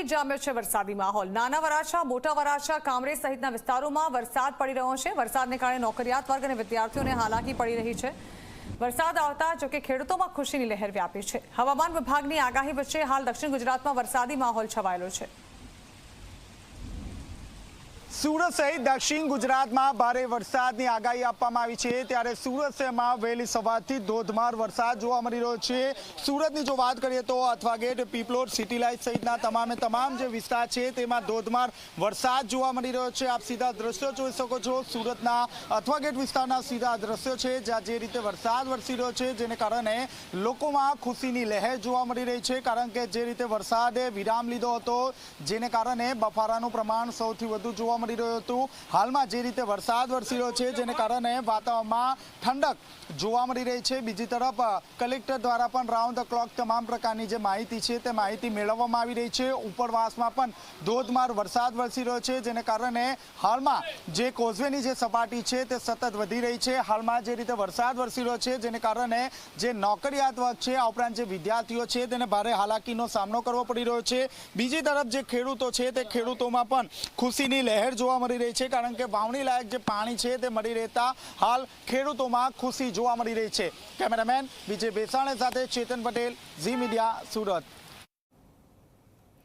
જ જામ્યો છે વરસાદી માહોલ. નાના વરાછા, મોટા વરાછા કામરેજ સહિતના વિસ્તારોમાં વરસાદ પડી રહ્યો છે. વરસાદને કારણે નોકરિયાત વર્ગ અને વિદ્યાર્થીઓને હાલાકી પડી રહી છે. વરસાદ આવતા જોકે ખેડૂતોમાં ખુશીની લહેર વ્યાપી છે. હવામાન વિભાગની આગાહી વચ્ચે હાલ દક્ષિણ ગુજરાતમાં વરસાદી માહોલ છવાયેલો છે. સુરત સહિત દક્ષિણ ગુજરાતમાં ભારે વરસાદની આગાહી આપવામાં આવી છે. ત્યારે સુરત શહેરમાં વહેલી સવારથી ધોધમાર વરસાદ જોવા મળી રહ્યો છે. સુરતની જો વાત કરીએ તો અથવા ગેટ પીપલોડ સિટી લાઇટ સહિતના તમામે તમામ જે વિસ્તાર છે તેમાં ધોધમાર વરસાદ જોવા મળી રહ્યો છે. આપ સીધા દ્રશ્યો જોઈ શકો છો. સુરતના અથવા ગેટ વિસ્તારના સીધા દ્રશ્યો છે, જ્યાં જે રીતે વરસાદ વરસી રહ્યો છે, જેને કારણે લોકોમાં ખુશીની લહેર જોવા મળી રહી છે. કારણ કે જે રીતે વરસાદે વિરામ લીધો હતો, જેને કારણે બફારાનું પ્રમાણ સૌથી વધુ જોવા મળી રહ્યું હતું. હાલમાં જે રીતે વરસાદ વરસી રહ્યો છે, જેને કારણે વાતાવરણમાં ઠંડક જોવા મળી રહી છે. બીજી તરફ કલેક્ટર દ્વારા પણ રાઉન્ડ ધ ક્લોક તમામ પ્રકારની જે માહિતી છે, તે માહિતી મેળવવામાં આવી રહી છે. ઉપરવાસમાં પણ ધોધમાર વરસાદ વરસી રહ્યો છે, જેને કારણે હાલમાં જે કોઝવેની જે સપાટી છે, તે સતત વધી રહી છે. હાલમાં જે રીતે વરસાદ વરસી રહ્યો છે, જેને કારણે જે નોકરિયાત વર્ગ છે, આ ઉપરાંત જે વિદ્યાર્થીઓ છે, તેને ભારે હાલાકીનો સામનો કરવો પડી રહ્યો છે. બીજી તરફ જે ખેડૂતો છે, તે ખેડૂતોમાં પણ ખુશીની લહેર જોવા મળી રહી છે કારણ કે વાવણી લાયક જે પાણી છે તે મળી રહેતા હાલ ખેડૂતોમાં ખુશી જોવા મળી રહી છે. કેમેરામેન વિજય બેસાણે સાથે ચેતન પટેલ, ઝી મીડિયા સુરત.